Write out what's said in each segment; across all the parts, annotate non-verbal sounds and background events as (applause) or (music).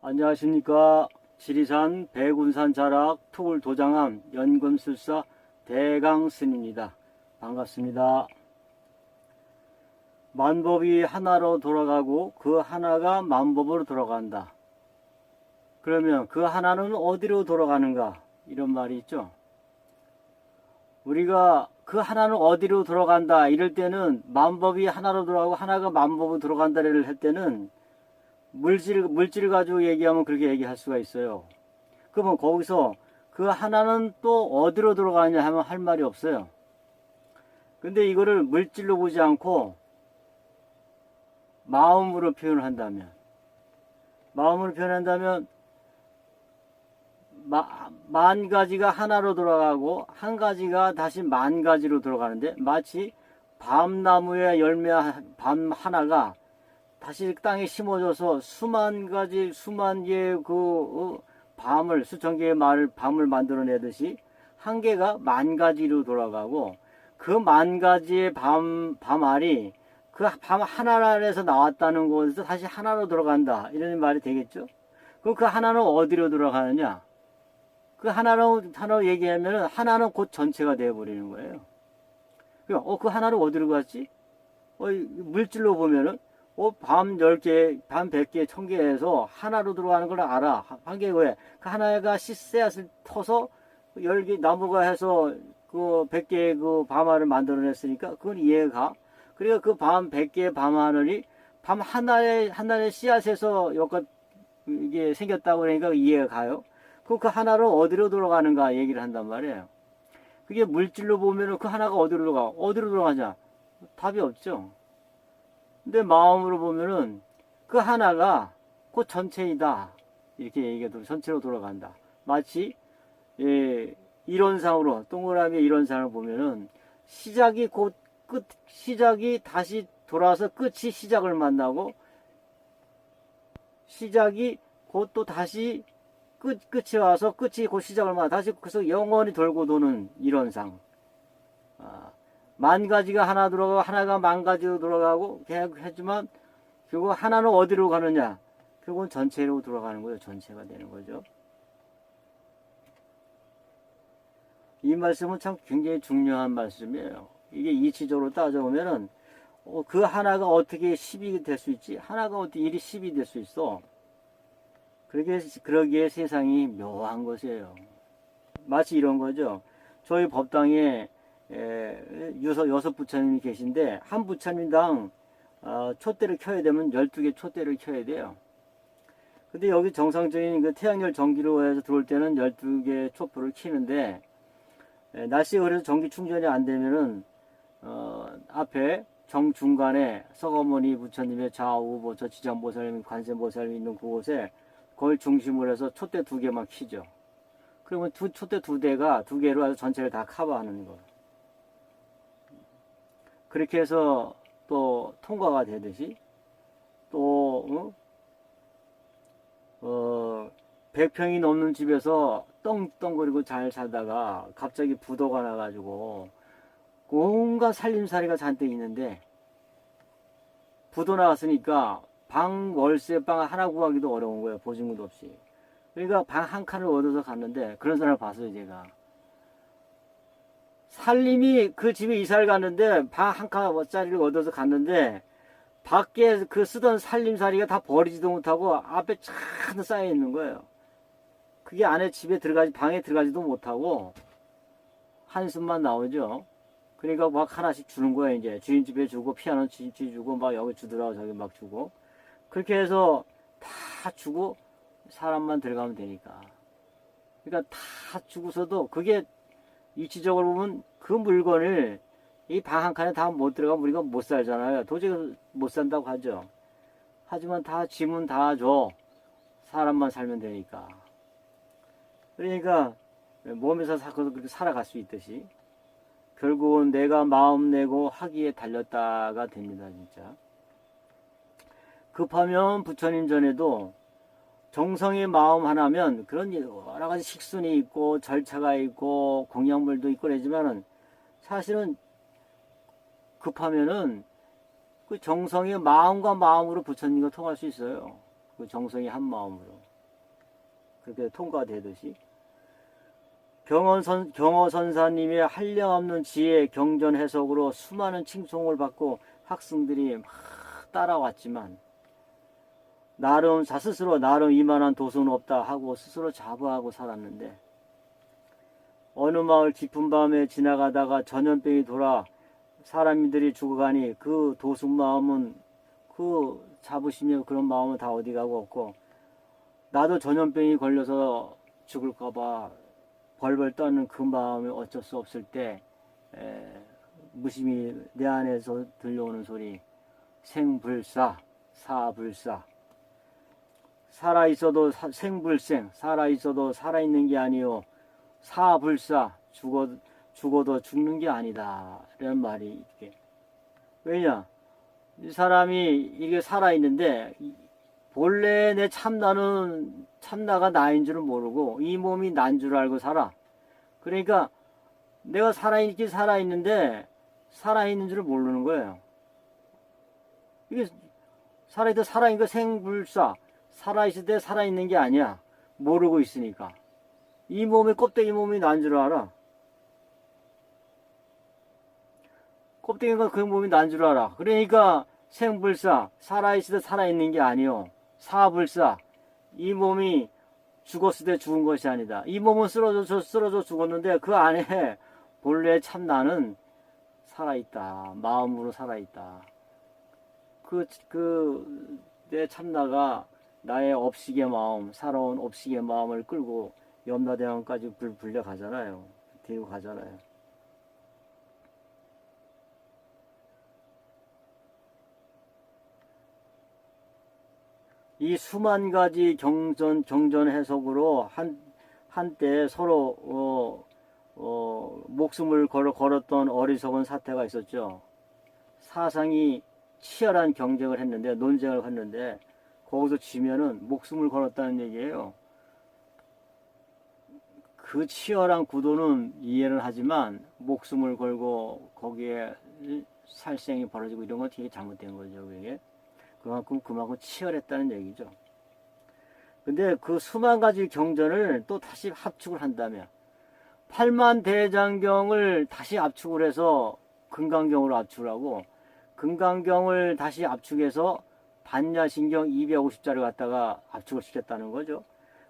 안녕하십니까. 지리산 백운산 자락 투굴 도장함 연금술사 대강스입니다. 반갑습니다. 만법이 하나로 돌아가고 그 하나가 만법으로 돌아간다. 그러면 그 하나는 어디로 돌아가는가? 이런 말이 있죠. 우리가 그 하나는 어디로 돌아간다 이럴 때는 만법이 하나로 돌아가고 하나가 만법으로 돌아간다를 할 때는 물질, 물질을 가지고 얘기하면 그렇게 얘기할 수가 있어요. 그러면 거기서 그 하나는 또 어디로 들어가냐 하면 할 말이 없어요. 근데 이거를 물질로 보지 않고 마음으로 표현을 한다면, 마음으로 표현한다면, 마- 만 가지가 하나로 돌아가고 한 가지가 다시 만 가지로 돌아가는데 마치 밤나무의 열매 한- 밤 하나가 다시 땅에 심어져서 수만 가지 수만 개의 그 어, 밤을 수천 개의 말 밤을 만들어내듯이 한 개가 만 가지로 돌아가고 그 만 가지의 밤 밤알이 그 밤 하나에서 나왔다는 것에서 다시 하나로 돌아간다 이런 말이 되겠죠? 그럼 그 하나는 어디로 돌아가느냐? 그 하나로 하나로 얘기하면은 하나는 곧 전체가 되어버리는 거예요. 그럼 어그 하나는 어디로 갔지? 어, 이 물질로 보면은 어, 밤 10개, 밤 100개, 1000개에서 하나로 들어가는 걸 알아. 한 개 왜? 그 하나가 씨앗을 터서 10개, 나무가 해서 그 100개의 그 밤알을 만들어냈으니까 그건 이해가. 그러니까 그밤 100개의 밤하늘이 밤 하나의, 하나의 씨앗에서 여기가 이게 생겼다고 그러니까 이해가 가요. 그럼 그 하나를 어디로 돌아가는가 얘기를 한단 말이에요. 그게 물질로 보면은 그 하나가 어디로 들어가? 어디로 들어가냐? 답이 없죠. 근데 마음으로 보면은 그 하나가 그 전체이다. 이렇게 얘기가 들 전체로 돌아간다. 마치 예, 이론상으로 동그라미 이론상을 보면은 시작이 곧 끝 시작이 다시 돌아와서 끝이 시작을 만나고 시작이 곧 또 다시 끝 끝이 와서 끝이 곧 시작을 만나 다시 그래서 영원히 돌고 도는 이론상. 아, 만 가지가 하나 들어가고 하나가 만 가지로 돌아가고 계속 하지만 결국 하나는 어디로 가느냐? 결국은 전체로 돌아가는 거예요. 전체가 되는 거죠. 이 말씀은 참 굉장히 중요한 말씀이에요. 이게 이치적으로 따져보면은 어, 그 하나가 어떻게 10이 될 수 있지? 하나가 어떻게 1이 10이 될 수 있어? 그러기에, 그러기에 세상이 묘한 것이에요. 마치 이런 거죠. 저희 법당에 에, 여섯, 여섯 부처님이 계신데, 한 부처님당, 어, 촛대를 켜야 되면 12개 촛대를 켜야 돼요. 근데 여기 정상적인 그 태양열 전기로 해서 들어올 때는 12개 촛불을 켜는데, 에, 날씨가 그래서 전기 충전이 안 되면은, 어, 앞에 정중간에 서거머니 부처님의 좌우, 뭐, 저 지장보살님, 관세보살님 있는 그곳에 그걸 중심으로 해서 촛대 두 개만 켜죠. 그러면 두, 촛대 두 대가 두 개로 해서 전체를 다 커버하는 거. 그렇게 해서 또 통과가 되듯이 또, 어, 어 100평이 넘는 집에서 떵떵거리고 잘 살다가 갑자기 부도가 나가지고 온갖 살림살이가 잔뜩 있는데 부도 나왔으니까 방 월세 방 하나 구하기도 어려운 거예요. 보증금도 없이. 그러니까 방 한 칸을 얻어서 갔는데 그런 사람을 봤어요, 제가. 살림이 그 집에 이사를 갔는데 방 한 칸짜리를 얻어서 갔는데 밖에 그 쓰던 살림살이가 다 버리지도 못하고 앞에 쫙 쌓여 있는 거예요. 그게 안에 집에 들어가지 방에 들어가지도 못하고 한숨만 나오죠. 그러니까 막 하나씩 주는 거예요 이제 주인 집에 주고 피아노 주인 집에 주고 막 여기 주더라고 저기 막 주고 그렇게 해서 다 주고 사람만 들어가면 되니까 그러니까 다 주고서도 그게 이치적으로 보면 그 물건을 이 방 한 칸에 다 못 들어가면 우리가 못 살잖아요. 도저히 못 산다고 하죠. 하지만 다 짐은 다 줘. 사람만 살면 되니까. 그러니까 몸에서 그렇게 살아갈 수 있듯이 결국은 내가 마음 내고 하기에 달렸다가 됩니다, 진짜. 급하면 부처님 전에도 정성의 마음 하나면 그런 여러 가지 식순이 있고 절차가 있고 공양물도 있고 그러지만은 사실은 급하면은 그 정성의 마음과 마음으로 부처님과 통할 수 있어요. 그 정성의 한 마음으로. 그렇게 통과되듯이. 경원선, 경어선사님의 한량없는 지혜 경전 해석으로 수많은 칭송을 받고 학생들이 막 따라왔지만 나름 자 스스로 나름 이만한 도수는 없다 하고 스스로 자부하고 살았는데 어느 마을 깊은 밤에 지나가다가 전염병이 돌아 사람들이 죽어가니 그 도수 마음은 그 자부심이 그런 마음은 다 어디 가고 없고 나도 전염병이 걸려서 죽을까봐 벌벌 떠는 그 마음이 어쩔 수 없을 때 에, 무심히 내 안에서 들려오는 소리 생불사 사불사. 살아 있어도 사- 생불생 살아 있어도 살아 있는 게 아니요 사불사 죽어 죽어도 죽는 게 아니다. 이런 말이 있게. 왜냐? 이 사람이 이게 살아 있는데 본래 내 참나는 참나가 나인 줄은 모르고 이 몸이 난 줄 알고 살아. 그러니까 내가 살아있긴 살아있는데 살아있는 줄을 모르는 거예요. 이게 살아있다 살아있는 거 생불사. 살아있을 때 살아있는 게 아니야. 모르고 있으니까. 이 몸에 껍데기 몸이 난 줄 알아. 껍데기가 그 몸이 난 줄 알아. 그러니까 생불사, 살아있을 때 살아있는 게 아니요. 사불사, 이 몸이 죽었을 때 죽은 것이 아니다. 이 몸은 쓰러져, 쓰러져 죽었는데 그 안에 (laughs) 본래 참 나는 살아있다. 마음으로 살아있다. 그, 그, 내 참나가 나의 업식의 마음, 살아온 업식의 마음을 끌고 염라대왕까지 불, 불려 가잖아요. 데리고 가잖아요. 이 수만 가지 경전, 경전 해석으로 한, 한때 서로, 어, 어, 목숨을 걸어, 걸었던 어리석은 사태가 있었죠. 사상이 치열한 경쟁을 했는데, 논쟁을 했는데, 거기서 지면은 목숨을 걸었다는 얘기예요. 그 치열한 구도는 이해를 하지만 목숨을 걸고 거기에 살생이 벌어지고 이런 건 되게 잘못된 거죠. 그게 그만큼 그만큼 치열했다는 얘기죠. 근데 그 수만 가지 경전을 또 다시 합축을 한다면 8만 대장경을 다시 압축을 해서 금강경으로 압축을 하고 금강경을 다시 압축해서 반야신경 250자를 갖다가 압축을 시켰다는 거죠.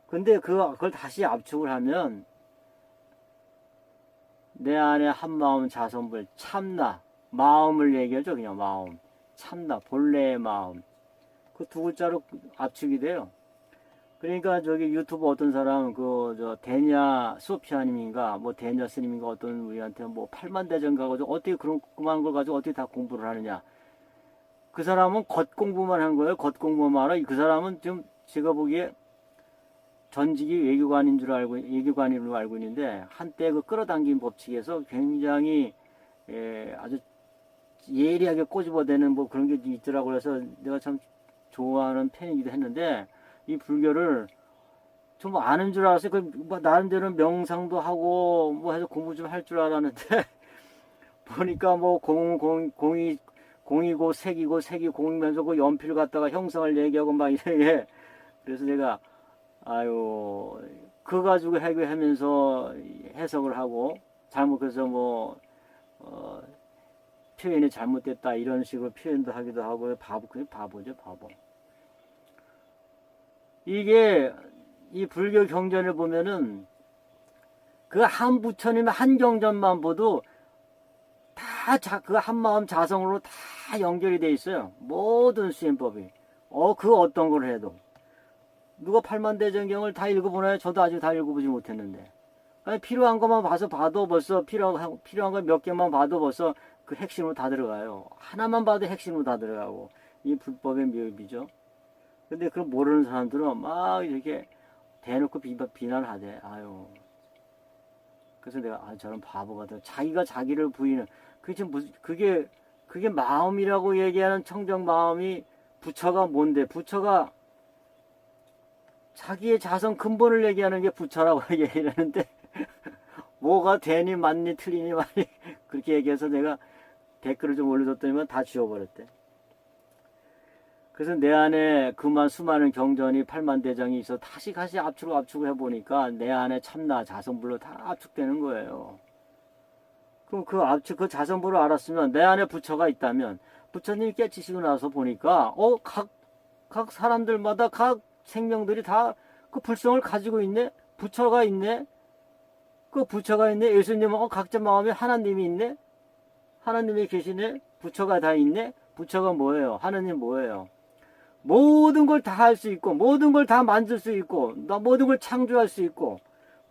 근데 그, 그걸 다시 압축을 하면 내 안에 한 마음 자선불 참나 마음을 얘기하죠 그냥 마음 참나 본래의 마음 그 두 글자로 압축이 돼요. 그러니까 저기 유튜브 어떤 사람 그 저 대냐 소피아님인가 뭐 대냐 스님인가 어떤 우리한테 뭐 8만 대전 가가지고 어떻게 그런 그만 걸 가지고 어떻게 다 공부를 하느냐 그 사람은 겉 공부만 한 거예요. 겉 공부만 알아. 그 사람은 좀 제가 보기에 전직이 외교관인 줄 알고 외교관으로 알고 있는데 한때 그 끌어당긴 법칙에서 굉장히 에, 아주 예리하게 꼬집어대는 뭐 그런 게 있더라고 그래서 내가 참 좋아하는 팬이기도 했는데 이 불교를 좀 아는 줄 알았어요. 그 뭐 나름대로 명상도 하고 뭐 해서 공부 좀 할 줄 알았는데 (laughs) 보니까 뭐 공, 공, 공이 공이고 색이고 색이 공이면서 그 연필 갖다가 형성을 얘기하고 막 이래. 그래서 내가 아유 그 가지고 해결하면서 해석을 하고 잘못해서 뭐 어, 표현이 잘못됐다 이런 식으로 표현도 하기도 하고 바보 그냥 바보죠 바보. 이게 이 불교 경전을 보면은 그 한 부처님 한 경전만 봐도 다 그 한마음 자성으로 다 연결이 돼 있어요. 모든 수행법이. 어, 그 어떤 걸 해도. 누가 팔만대전경을 다 읽어보나요? 저도 아직 다 읽어보지 못했는데. 필요한 것만 봐서 봐도 벌써 필요한, 필요한 거몇 개만 봐도 벌써 그 핵심으로 다 들어가요. 하나만 봐도 핵심으로 다 들어가고. 이 불법의 묘비죠. 근데 그걸 모르는 사람들은 막 이렇게 대놓고 비, 비난을 하대. 아유. 그래서 내가 아 저런 바보 같아. 자기가 자기를 부인은 그게 지금 무슨 그게 그게 마음이라고 얘기하는 청정 마음이 부처가 뭔데? 부처가 자기의 자성 근본을 얘기하는 게 부처라고 (laughs) 얘기하는데 뭐가 되니 맞니 틀리니 맞니 (laughs) 그렇게 얘기해서 내가 댓글을 좀 올려줬더니만 다 지워버렸대. 그래서 내 안에 그만 수많은 경전이 팔만 대장이 있어 다시 다시 압축을 압축을 해보니까 내 안에 참나 자성불로 다 압축되는 거예요. 그럼 그 압축 그 자성불을 알았으면 내 안에 부처가 있다면 부처님이 깨치시고 나서 보니까 어각각 사람들마다 각 생명들이 다 그 불성을 가지고 있네 부처가 있네 그 부처가 있네 예수님은 어, 각자 마음에 하나님이 있네 하나님이 계시네 부처가 다 있네 부처가 뭐예요? 하나님 뭐예요? 모든 걸 다 할 수 있고 모든 걸 다 만들 수 있고 나 모든 걸 창조할 수 있고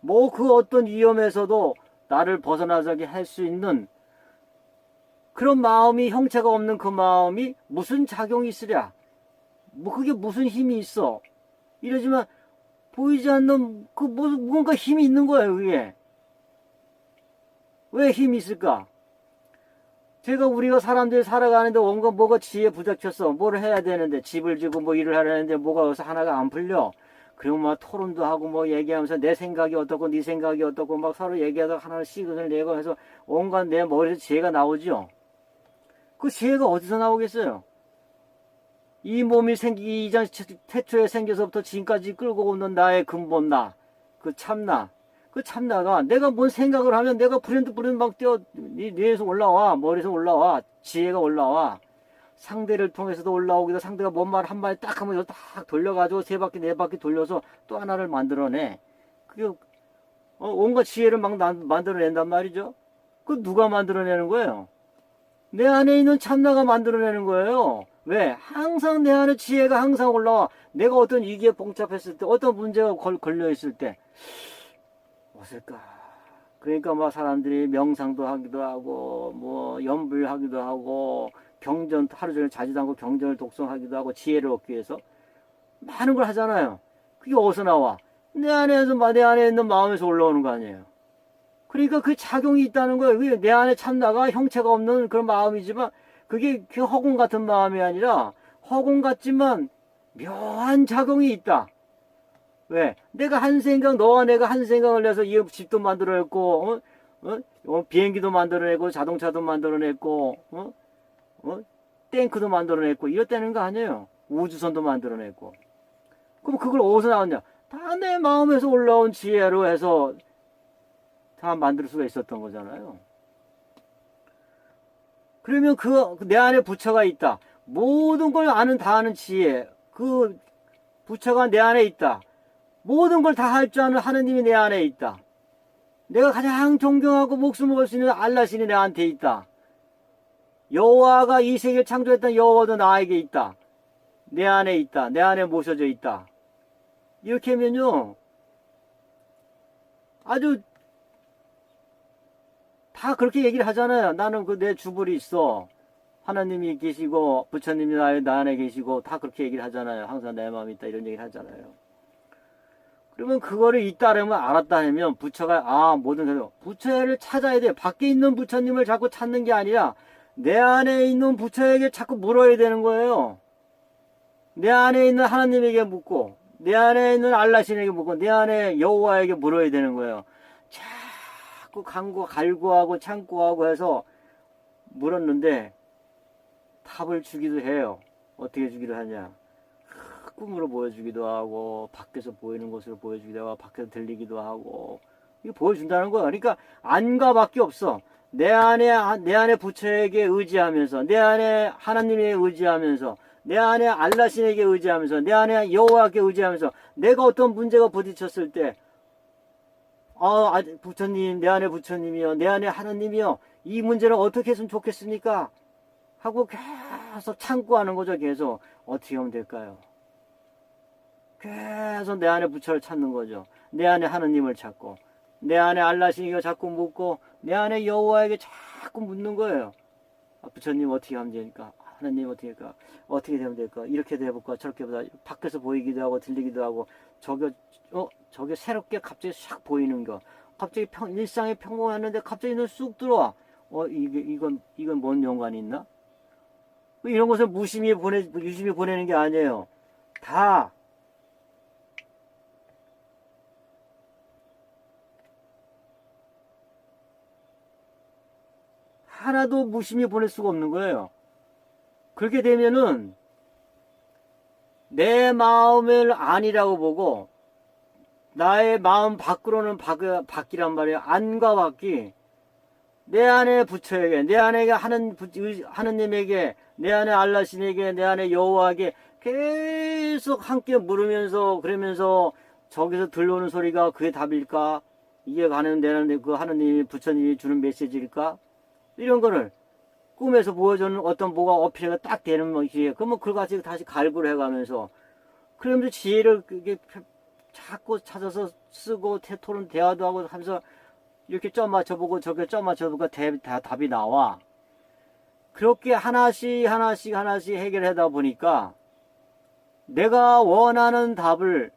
뭐 그 어떤 위험에서도 나를 벗어나게 할 수 있는 그런 마음이 형체가 없는 그 마음이 무슨 작용이 있으랴? 뭐 그게 무슨 힘이 있어 이러지만 보이지 않는 그 무슨 뭔가 힘이 있는 거예요 그게 왜 힘이 있을까 제가 우리가 사람들이 살아가는데 뭔가 뭐가 지혜 부닥쳤어. 뭘 해야 되는데 집을 지고 뭐 일을 하려는데 뭐가 여기서 하나가 안 풀려. 그리고 막 토론도 하고 뭐 얘기하면서 내 생각이 어떻고 네 생각이 어떻고 막 서로 얘기하다가 하나를 시그널 내고 해서 온갖 내 머리에서 지혜가 나오죠. 그 지혜가 어디서 나오겠어요? 이 몸이 생기기 이전 태초에 생겨서부터 지금까지 끌고 오는 나의 근본 나, 그 참나, 그 참나가 내가 뭔 생각을 하면 내가 브랜드 브랜드 막 뛰어 네 뇌에서 올라와 머리에서 올라와 지혜가 올라와. 상대를 통해서도 올라오기도 상대가 뭔 말한말딱 하면 딱 돌려가지고 세 바퀴 네 바퀴 돌려서 또 하나를 만들어내. 그게 어, 온갖 지혜를 막 난- 만들어낸단 말이죠. 그 누가 만들어내는 거예요? 내 안에 있는 참나가 만들어내는 거예요 왜 항상 내 안에 지혜가 항상 올라와 내가 어떤 위기에 봉착했을 때 어떤 문제가 걸, 걸려 있을 때 없을까? 그러니까 막 사람들이 명상도 하기도 하고 뭐 연불하기도 하고 경전 하루 종일 자지도 않고 경전을 독송하기도 하고 지혜를 얻기 위해서 많은 걸 하잖아요. 그게 어디서 나와? 내 안에서 마- 내 안에 있는 마음에서 올라오는 거 아니에요. 그러니까 그 작용이 있다는 거예요. 그게 내 안에 참나가 형체가 없는 그런 마음이지만 그게 그 허공 같은 마음이 아니라 허공 같지만 묘한 작용이 있다. 왜? 내가 한 생각, 너와 내가 한 생각을 내서 이 집도 만들어냈고, 어? 어? 어, 비행기도 만들어내고, 자동차도 만들어냈고, 어? 어? 탱크도 만들어냈고, 이렇다는 거 아니에요. 우주선도 만들어냈고. 그럼 그걸 어디서 나왔냐? 다 내 마음에서 올라온 지혜로 해서 다 만들 수가 있었던 거잖아요. 그러면 그 내 안에 부처가 있다. 모든 걸 아는 다 아는 지혜. 그 부처가 내 안에 있다. 모든 걸 다 할 줄 아는 하느님이 내 안에 있다. 내가 가장 존경하고 목숨을 걸 수 있는 알라신이 내한테 있다. 여호와가 이 세계를 창조했던 여호와도 나에게 있다. 내 안에 있다. 내 안에 모셔져 있다. 이렇게 하면요. 아주 다 그렇게 얘기를 하잖아요. 나는 그 내 주불이 있어. 하나님이 계시고 부처님이 나, 나 안에 계시고 다 그렇게 얘기를 하잖아요. 항상 내 마음이 있다 이런 얘기를 하잖아요. 그러면 그거를 있다라면 알았다면 부처가 아 모든 게 부처를 찾아야 돼. 밖에 있는 부처님을 자꾸 찾는 게 아니라 내 안에 있는 부처에게 자꾸 물어야 되는 거예요. 내 안에 있는 하나님에게 묻고 내 안에 있는 알라신에게 묻고 내 안에 여호와에게 물어야 되는 거예요. 자 꾸 간구 갈구하고 참고하고 해서 물었는데 답을 주기도 해요. 어떻게 주기도 하냐? 꿈으로 보여주기도 하고 밖에서 보이는 것으로 보여주기도 하고 밖에서 들리기도 하고 이거 보여준다는 거야. 그러니까 안과밖에 없어. 내 안에 내 안에 부처에게 의지하면서 내 안에 하나님에 의지하면서 내 안에 알라신에게 의지하면서 내 안에 여호와께 의지하면서 내가 어떤 문제가 부딪혔을 때 아, 아, 부처님, 내 안에 부처님이요, 내 안에 하나님이요, 이 문제를 어떻게 했으면 좋겠습니까? 하고 계속 참고하는 거죠, 계속. 어떻게 하면 될까요? 계속 내 안에 부처를 찾는 거죠. 내 안에 하느님을 찾고, 내 안에 알라신이가 자꾸 묻고, 내 안에 여호와에게 자꾸 묻는 거예요. 아, 부처님 어떻게 하면 됩니까? 하나님 어떻게 할까? 어떻게 되면 될까? 이렇게 돼볼까? 저렇게 보다 밖에서 보이기도 하고 들리기도 하고 저게 어 저게 새롭게 갑자기 샥 보이는 거 갑자기 평, 일상에 평범했는데 갑자기 눈 쑥 들어와. 어, 이게, 이건, 이건 뭔 연관이 있나? 뭐 이런 것을 무심히 보내, 유심히 보내는 게 아니에요. 다 하나도 무심히 보낼 수가 없는 거예요. 그렇게 되면은 내 마음을 아니라고 보고 나의 마음 밖으로는 밖, 밖이란 말이에요. 안과 밖이 내 안에 부처에게 내 안에 하는 하느님에게 내 안에 알라신에게 내 안에 여호와에게 계속 함께 물으면서 그러면서 저기서 들려오는 소리가 그게 답일까? 이게 가는 내는 그 하느님이 부처님이 주는 메시지일까? 이런 거를 꿈에서 보여주는 어떤 뭐가 어필가 딱 되는 것이에요. 그러면 그걸 가지고 다시 갈구를 해가면서 그러면서 지혜를 그게 자꾸 찾아서 쓰고 태- 토론 대화도 하고 하면서 이렇게 점 맞춰보고 저게 점 맞춰보고 대, 다, 답이 나와. 그렇게 하나씩 하나씩 하나씩 해결하다 보니까 내가 원하는 답을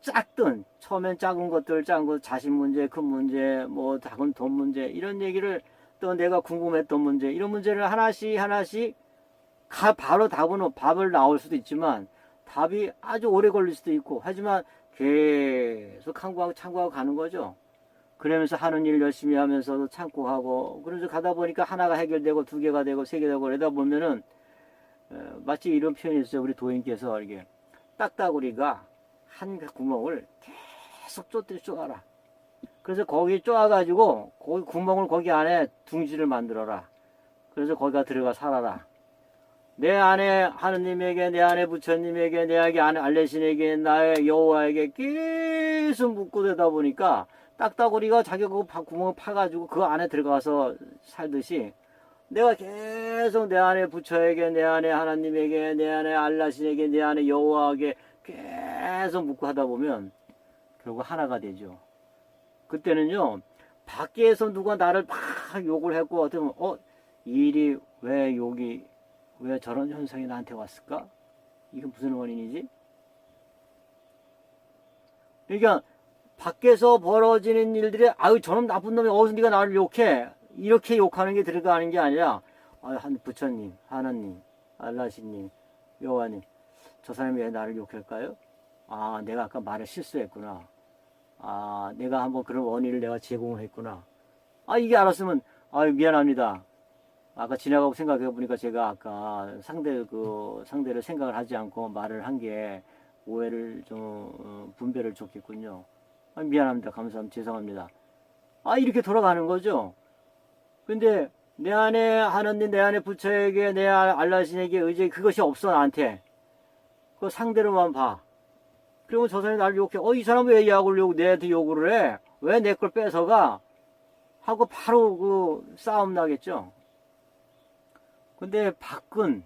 작든 처음엔 작은 것들 작은 것 자신 문제 큰 문제 뭐 작은 돈 문제 이런 얘기를 또 내가 궁금했던 문제 이런 문제를 하나씩 하나씩 가 바로 답은 밥을 나올 수도 있지만 답이 아주 오래 걸릴 수도 있고 하지만 계속 참고하고 참고하고 가는 거죠. 그러면서 하는 일 열심히 하면서도 참고 하고 그러면서 가다 보니까 하나가 해결되고 두 개가 되고 세 개 되고 그러다 보면은 어, 마치 이런 표현이 있어요. 우리 도인께서 이게 딱따구리가 한 구멍을 계속 쪼들이 쪼아라. 그래서 거기 쪼아가지고 거기 구멍을 거기 안에 둥지를 만들어라. 그래서 거기가 들어가 살아라. 내 안에 하느님에게 내 안에 부처님에게 내 안에 알레신에게 나의 여호와에게 계속 묻고 되다 보니까 딱따구리가 자기 그 바- 구멍을 파가지고 그 안에 들어가서 살듯이 내가 계속 내 안에 부처에게 내 안에 하나님에게 내 안에 알라신에게 내 안에 여호와에게 계속 묻고 하다 보면 결국 하나가 되죠. 그때는요 밖에서 누가 나를 막 욕을 했고 어떻게 보면 어이 일이 왜 욕이 왜 저런 현상이 나한테 왔을까? 이게 무슨 원인이지? 그러니까 밖에서 벌어지는 일들이 아유 저놈 나쁜 놈이 어디서 네가 나를 욕해 이렇게 욕하는 게 들어가는 게 아니라 아, 한 부처님 하나님 알라시님 여호와님 저 사람이 왜 나를 욕할까요? 아 내가 아까 말을 실수했구나 아 내가 한번 그런 원인을 내가 제공을 했구나 아 이게 알았으면 아 미안합니다 아까 지나가고 생각해 보니까 제가 아까 상대 그 상대를 생각을 하지 않고 말을 한 게 오해를 좀 어, 분배를 줬겠군요. 아, 미안합니다. 감사합니다. 죄송합니다. 아 이렇게 돌아가는 거죠. 근데 내 안에 하느님, 내 안에 부처에게, 내 알라신에게 의지 그것이 없어 나한테. 그 상대로만 봐. 그리고 저 사람이 나를 욕해. 어 이 사람 왜 약을 욕 내한테 욕을 해? 왜 내 걸 뺏어가? 하고 바로 그 싸움 나겠죠. 근데 밖은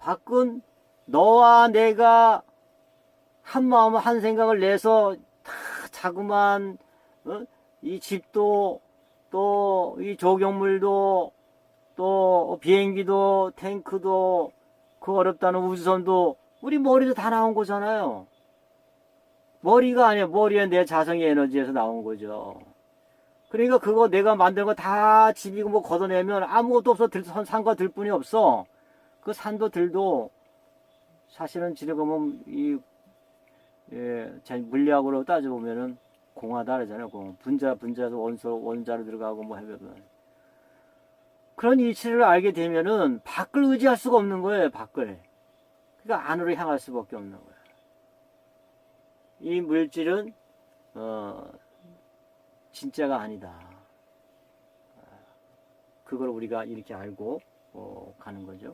밖은 너와 내가 한 마음 한 생각을 내서 다 자그만 어? 이 집도 또 이 조경물도 또 비행기도 탱크도 그 어렵다는 우주선도 우리 머리에서 다 나온 거잖아요. 머리가 아니야 머리에 내 자성의 에너지에서 나온 거죠. 그러니까 그거 내가 만든 거 다 집이고 뭐 걷어내면 아무것도 없어. 들, 산- 산과 들 뿐이 없어. 그 산도 들도 사실은 지르고면 이 예, 제 물리학으로 따져보면은 공하다 그러잖아요. 공. 분자 분자에서 원소 원자로 들어가고 뭐 해보면 그런 이치를 알게 되면은 밖을 의지할 수가 없는 거예요 밖을. 그러니까 안으로 향할 수밖에 없는 거예요 이 물질은 어 진짜가 아니다. 그걸 우리가 이렇게 알고 어, 가는 거죠.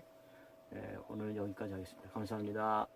예, 오늘 여기까지 하겠습니다. 감사합니다.